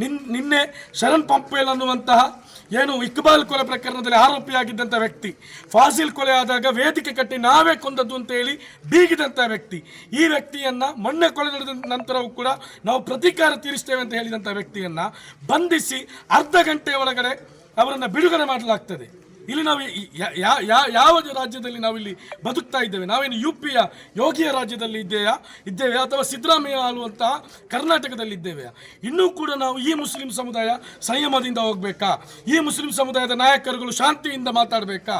ನಿನ್, ನಿನ್ನೆ ಶರಣ್ ಪಂಪೇಲ್ ಅನ್ನುವಂತಹ ಏನು ಇಕ್ಬಾಲ್ ಕೊಲೆ ಪ್ರಕರಣದಲ್ಲಿ ಆರೋಪಿಯಾಗಿದ್ದಂಥ ವ್ಯಕ್ತಿ, ಫಾಸಿಲ್ ಕೊಲೆ ಆದಾಗ ವೇದಿಕೆ ಕಟ್ಟಿ ನಾವೇ ಕೊಂದದ್ದು ಅಂತ ಹೇಳಿ ಬೀಗಿದಂಥ ವ್ಯಕ್ತಿ. ಈ ವ್ಯಕ್ತಿಯನ್ನು ಮೊನ್ನೆ ಕೊಲೆ ನಡೆದ ನಂತರವೂ ಕೂಡ ನಾವು ಪ್ರತೀಕಾರ ತೀರಿಸ್ತೇವೆ ಅಂತ ಹೇಳಿದಂಥ ವ್ಯಕ್ತಿಯನ್ನು ಬಂಧಿಸಿ ಅರ್ಧ ಗಂಟೆ ಒಳಗಡೆ ಅವರನ್ನು ಬಿಡುಗಡೆ ಮಾಡಲಾಗ್ತದೆ. ಇಲ್ಲಿ ನಾವು ಯಾವ ರಾಜ್ಯದಲ್ಲಿ ನಾವಿಲ್ಲಿ ಬದುಕ್ತಾ ಇದ್ದೇವೆ? ನಾವೇನು ಯು ಪಿಯ ಯೋಗಿಯ ರಾಜ್ಯದಲ್ಲಿ ಇದ್ದೇಯಾ? ಇದ್ದೇವೆ ಅಥವಾ ಸಿದ್ದರಾಮಯ್ಯ ಆಳುವಂತಹ ಕರ್ನಾಟಕದಲ್ಲಿ ಇದ್ದೇವೆ? ಇನ್ನೂ ಕೂಡ ನಾವು ಈ ಮುಸ್ಲಿಂ ಸಮುದಾಯ ಸಂಯಮದಿಂದ ಹೋಗಬೇಕಾ? ಈ ಮುಸ್ಲಿಂ ಸಮುದಾಯದ ನಾಯಕರುಗಳು ಶಾಂತಿಯಿಂದ ಮಾತಾಡಬೇಕಾ?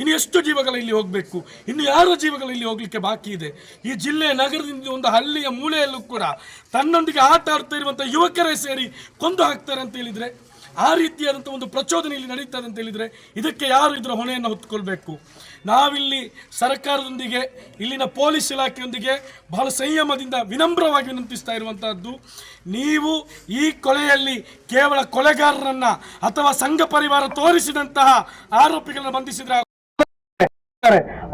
ಇನ್ನು ಎಷ್ಟು ಜೀವಗಳು ಇಲ್ಲಿ ಹೋಗಬೇಕು? ಇನ್ನು ಯಾರ ಜೀವಗಳು ಇಲ್ಲಿ ಹೋಗಲಿಕ್ಕೆ ಬಾಕಿ ಇದೆ? ಈ ಜಿಲ್ಲೆ ನಗರದಿಂದ ಒಂದು ಹಳ್ಳಿಯ ಮೂಲೆಯಲ್ಲೂ ಕೂಡ ತನ್ನೊಂದಿಗೆ ಆಟ ಆಡ್ತಾ ಇರುವಂಥ ಯುವಕರೇ ಸೇರಿ ಕೊಂದು ಹಾಕ್ತಾರೆ ಅಂತ ಹೇಳಿದ್ರೆ ಆ ರೀತಿಯಾದಂಥ ಒಂದು ಪ್ರಚೋದನೆ ಇಲ್ಲಿ ನಡೀತದೆ ಅಂತ ಹೇಳಿದರೆ ಇದಕ್ಕೆ ಯಾರು ಇದರ ಹೊಣೆಯನ್ನು ಹೊತ್ತುಕೊಳ್ಬೇಕು? ನಾವಿಲ್ಲಿ ಸರ್ಕಾರದೊಂದಿಗೆ, ಇಲ್ಲಿನ ಪೊಲೀಸ್ ಇಲಾಖೆಯೊಂದಿಗೆ ಬಹಳ ಸಂಯಮದಿಂದ ವಿನಮ್ರವಾಗಿ ವಿನಂತಿಸ್ತಾ ಇರುವಂತಹದ್ದು, ನೀವು ಈ ಕೊಲೆಯಲ್ಲಿ ಕೇವಲ ಕೊಲೆಗಾರರನ್ನು ಅಥವಾ ಸಂಘ ಪರಿವಾರ ತೋರಿಸಿದಂತಹ ಆರೋಪಿಗಳನ್ನು ಬಂಧಿಸಿದ್ರೆ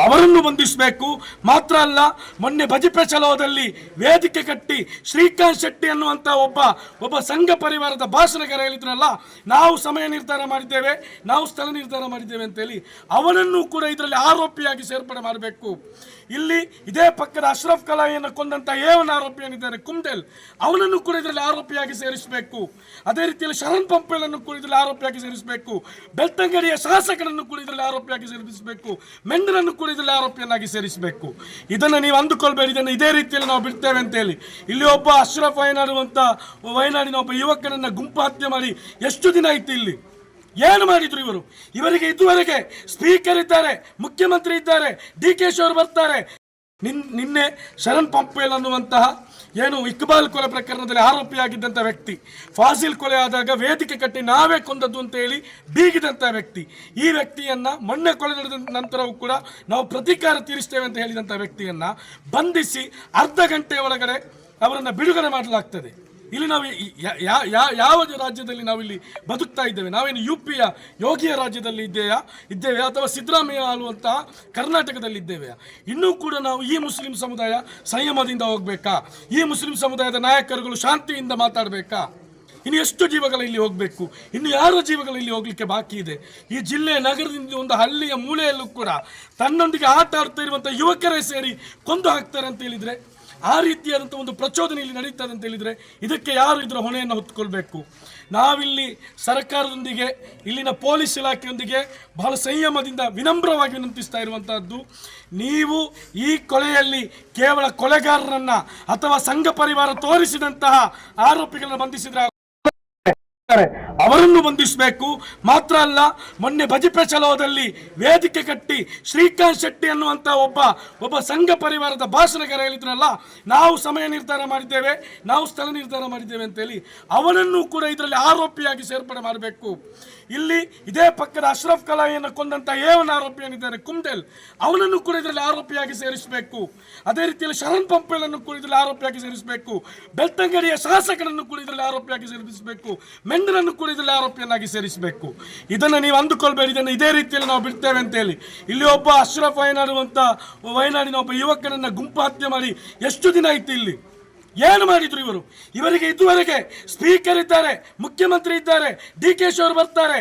ಅವರನ್ನು ಬಂಧಿಸಬೇಕು. ಮಾತ್ರ ಅಲ್ಲ, ಮೊನ್ನೆ ಬಜಿಪೆ ಚಲೋದಲ್ಲಿ ವೇದಿಕೆ ಕಟ್ಟಿ ಶ್ರೀಕಾಂತ್ ಶೆಟ್ಟಿ ಅನ್ನುವಂಥ ಒಬ್ಬ ಒಬ್ಬ ಸಂಘ ಪರಿವಾರದ ಭಾಷಣಗಾರ ಹೇಳಿದ್ರಲ್ಲ ನಾವು ಸಮಯ ನಿರ್ಧಾರ ಮಾಡಿದ್ದೇವೆ, ನಾವು ಸ್ಥಳ ನಿರ್ಧಾರ ಮಾಡಿದ್ದೇವೆ ಅಂತೇಳಿ ಅವನನ್ನು ಕೂಡ ಇದರಲ್ಲಿ ಆರೋಪಿಯಾಗಿ ಸೇರ್ಪಡೆ ಮಾಡಬೇಕು. ಇಲ್ಲಿ ಇದೇ ಪಕ್ಕದ ಅಶ್ರಫ್ ಕಲಾಯಿಯನ್ನು ಕೊಂದಂತ ಏವನ ಆರೋಪಿ ಏನಿದ್ದಾರೆ? ಕುಮ್ಡೆಲ್ ಅವನನ್ನು ಕೂಡ ಇದರಲ್ಲಿ ಆರೋಪಿಯಾಗಿ ಸೇರಿಸಬೇಕು. ಅದೇ ರೀತಿಯಲ್ಲಿ ಶರಣ್ ಪಂಪೇಲನ್ನು ಕೂಡ ಇದರಲ್ಲಿ ಆರೋಪಿಯಾಗಿ ಸೇರಿಸಬೇಕು. ಬೆಳ್ತಂಗಡಿಯ ಶಾಸಕರನ್ನು ಕೂಡ ಇದರಲ್ಲಿ ಆರೋಪಿಯಾಗಿ ಸೇರಿಸಬೇಕು. ಮೆಂಡನನ್ನು ಕೂಡ ಆರೋಪಿಯನ್ನಾಗಿ ಸೇರಿಸಬೇಕು? ಇದನ್ನು ನೀವು ಅಂದುಕೊಳ್ಬೇಡಿ, ಇದನ್ನು ಇದೇ ರೀತಿಯಲ್ಲಿ ನಾವು ಬಿಡ್ತೇವೆ ಅಂತ ಹೇಳಿ. ಇಲ್ಲಿ ಒಬ್ಬ ಅಶ್ರಫ್ ವಯನಾಡು ಅಂತ ವಯನಾಡಿನ ಒಬ್ಬ ಯುವಕನನ್ನು ಗುಂಪು ಹತ್ಯೆ ಮಾಡಿ ಎಷ್ಟು ದಿನ ಆಯಿತು ಇಲ್ಲಿ? ಏನು ಮಾಡಿದ್ರು ಇವರು? ಇವರಿಗೆ ಇದುವರೆಗೆ ಸ್ಪೀಕರ್ ಇದ್ದಾರೆ, ಮುಖ್ಯಮಂತ್ರಿ ಇದ್ದಾರೆ, ಡಿ ಕೆ ಶಿ ಬರ್ತಾರೆ. ನಿನ್, ನಿನ್ನೆ ಶರಣ್ ಪಂಪೇಲ್ ಅನ್ನುವಂತಹ ಏನು ಇಕ್ಬಾಲ್ ಕೊಲೆ ಪ್ರಕರಣದಲ್ಲಿ ಆರೋಪಿಯಾಗಿದ್ದಂಥ ವ್ಯಕ್ತಿ, ಫಾಸಿಲ್ ಕೊಲೆ ಆದಾಗ ವೇದಿಕೆ ಕಟ್ಟಿ ನಾವೇ ಕೊಂದದ್ದು ಅಂತ ಹೇಳಿ ಬೀಗಿದಂಥ ವ್ಯಕ್ತಿ. ಈ ವ್ಯಕ್ತಿಯನ್ನು ಮೊನ್ನೆ ಕೊಲೆ ನಡೆದ ನಂತರವೂ ಕೂಡ ನಾವು ಪ್ರತೀಕಾರ ತೀರಿಸ್ತೇವೆ ಅಂತ ಹೇಳಿದಂಥ ವ್ಯಕ್ತಿಯನ್ನು ಬಂಧಿಸಿ ಅರ್ಧ ಗಂಟೆ ಒಳಗಡೆ ಅವರನ್ನು ಬಿಡುಗಡೆ ಮಾಡಲಾಗ್ತದೆ. ಇಲ್ಲಿ ನಾವು ಯಾವ ರಾಜ್ಯದಲ್ಲಿ ನಾವಿಲ್ಲಿ ಬದುಕ್ತಾ ಇದ್ದೇವೆ? ನಾವೇನು ಯು ಪಿಯ ಯೋಗಿಯ ರಾಜ್ಯದಲ್ಲಿ ಇದ್ದೇಯಾ? ಇದ್ದೇವೆ ಅಥವಾ ಸಿದ್ದರಾಮಯ್ಯ ಆಳುವಂತಹ ಕರ್ನಾಟಕದಲ್ಲಿ ಇದ್ದೇವೆ? ಇನ್ನೂ ಕೂಡ ನಾವು ಈ ಮುಸ್ಲಿಂ ಸಮುದಾಯ ಸಂಯಮದಿಂದ ಹೋಗ್ಬೇಕಾ? ಈ ಮುಸ್ಲಿಂ ಸಮುದಾಯದ ನಾಯಕರುಗಳು ಶಾಂತಿಯಿಂದ ಮಾತಾಡಬೇಕಾ? ಇನ್ನು ಎಷ್ಟು ಜೀವಗಳು ಇಲ್ಲಿ ಹೋಗಬೇಕು? ಇನ್ನು ಯಾರ ಜೀವಗಳು ಇಲ್ಲಿ ಹೋಗಲಿಕ್ಕೆ ಬಾಕಿ ಇದೆ? ಈ ಜಿಲ್ಲೆ ನಗರದಿಂದ ಒಂದು ಹಳ್ಳಿಯ ಮೂಲೆಯಲ್ಲೂ ಕೂಡ ತನ್ನೊಂದಿಗೆ ಆಟ ಆಡ್ತಾ ಇರುವಂಥ ಯುವಕರೇ ಸೇರಿ ಕೊಂದು ಹಾಕ್ತಾರೆ ಅಂತ ಹೇಳಿದ್ರೆ ಆ ರೀತಿಯಾದಂಥ ಒಂದು ಪ್ರಚೋದನೆ ಇಲ್ಲಿ ನಡೀತದೆ ಅಂತ ಹೇಳಿದರೆ ಇದಕ್ಕೆ ಯಾರು ಇದರ ಹೊಣೆಯನ್ನು ಹೊತ್ತುಕೊಳ್ಬೇಕು? ನಾವಿಲ್ಲಿ ಸರ್ಕಾರದೊಂದಿಗೆ, ಇಲ್ಲಿನ ಪೊಲೀಸ್ ಇಲಾಖೆಯೊಂದಿಗೆ ಬಹಳ ಸಂಯಮದಿಂದ ವಿನಮ್ರವಾಗಿ ವಿನಂತಿಸ್ತಾ ಇರುವಂತಹದ್ದು, ನೀವು ಈ ಕೊಲೆಯಲ್ಲಿ ಕೇವಲ ಕೊಲೆಗಾರರನ್ನು ಅಥವಾ ಸಂಘ ಪರಿವಾರ ತೋರಿಸಿದಂತಹ ಆರೋಪಿಗಳನ್ನು ಬಂಧಿಸಿದ್ರೆ ಅವರನ್ನು ಬಂಧಿಸಬೇಕು. ಮಾತ್ರ ಅಲ್ಲ, ಮೊನ್ನೆ ಬಜಿಪೆ ಚಲೋದಲ್ಲಿ ವೇದಿಕೆ ಕಟ್ಟಿ ಶ್ರೀಕಾಂತ್ ಶೆಟ್ಟಿ ಅನ್ನುವಂಥ ಒಬ್ಬ ಒಬ್ಬ ಸಂಘ ಪರಿವಾರದ ಭಾಷಣಗಾರ ಹೇಳಿದ್ರಲ್ಲ ನಾವು ಸಮಯ ನಿರ್ಧಾರ ಮಾಡಿದ್ದೇವೆ, ನಾವು ಸ್ಥಳ ನಿರ್ಧಾರ ಮಾಡಿದ್ದೇವೆ ಅಂತೇಳಿ ಅವನನ್ನು ಕೂಡ ಇದರಲ್ಲಿ ಆರೋಪಿಯಾಗಿ ಸೇರ್ಪಡೆ ಮಾಡಬೇಕು. ಇಲ್ಲಿ ಇದೇ ಪಕ್ಕದ ಅಶ್ರಫ್ ಕಲಾಯಿಯನ್ನು ಕೊಂದಂತ ಏವನ ಆರೋಪಿ ಏನಿದ್ದಾರೆ? ಕುಮ್ಡೆಲ್ ಅವನನ್ನು ಕೂಡ ಇದರಲ್ಲಿ ಆರೋಪಿಯಾಗಿ ಸೇರಿಸಬೇಕು. ಅದೇ ರೀತಿಯಲ್ಲಿ ಶರಣ್ ಪಂಪೇಲನ್ನು ಕೂಡ ಇದರಲ್ಲಿ ಆರೋಪಿಯಾಗಿ ಸೇರಿಸಬೇಕು. ಬೆಳ್ತಂಗಡಿಯ ಶಾಸಕರನ್ನು ಕೂಡ ಇದರಲ್ಲಿ ಆರೋಪಿಯಾಗಿ ಸೇರಿಸಬೇಕು. ಮೆಂಡನನ್ನು ಕೂಡ ಆರೋಪಿಯನ್ನಾಗಿ ಸೇರಿಸಬೇಕು? ಇದನ್ನು ನೀವು ಅಂದುಕೊಳ್ಬೇಡಿ, ಇದನ್ನು ಇದೇ ರೀತಿಯಲ್ಲಿ ನಾವು ಬಿಡ್ತೇವೆ ಅಂತ ಹೇಳಿ. ಇಲ್ಲಿ ಒಬ್ಬ ಅಶ್ರಫ್ ವಯನಾಡು ಅಂತ ವಯನಾಡಿನ ಒಬ್ಬ ಯುವಕನನ್ನು ಗುಂಪು ಹತ್ಯೆ ಮಾಡಿ ಎಷ್ಟು ದಿನ ಆಯಿತು ಇಲ್ಲಿ? ಏನು ಮಾಡಿದ್ರು ಇವರು? ಇವರಿಗೆ ಇದುವರೆಗೆ ಸ್ಪೀಕರ್ ಇದ್ದಾರೆ, ಮುಖ್ಯಮಂತ್ರಿ ಇದ್ದಾರೆ, ಡಿ ಕೆ ಶಿ ಅವರು ಬರ್ತಾರೆ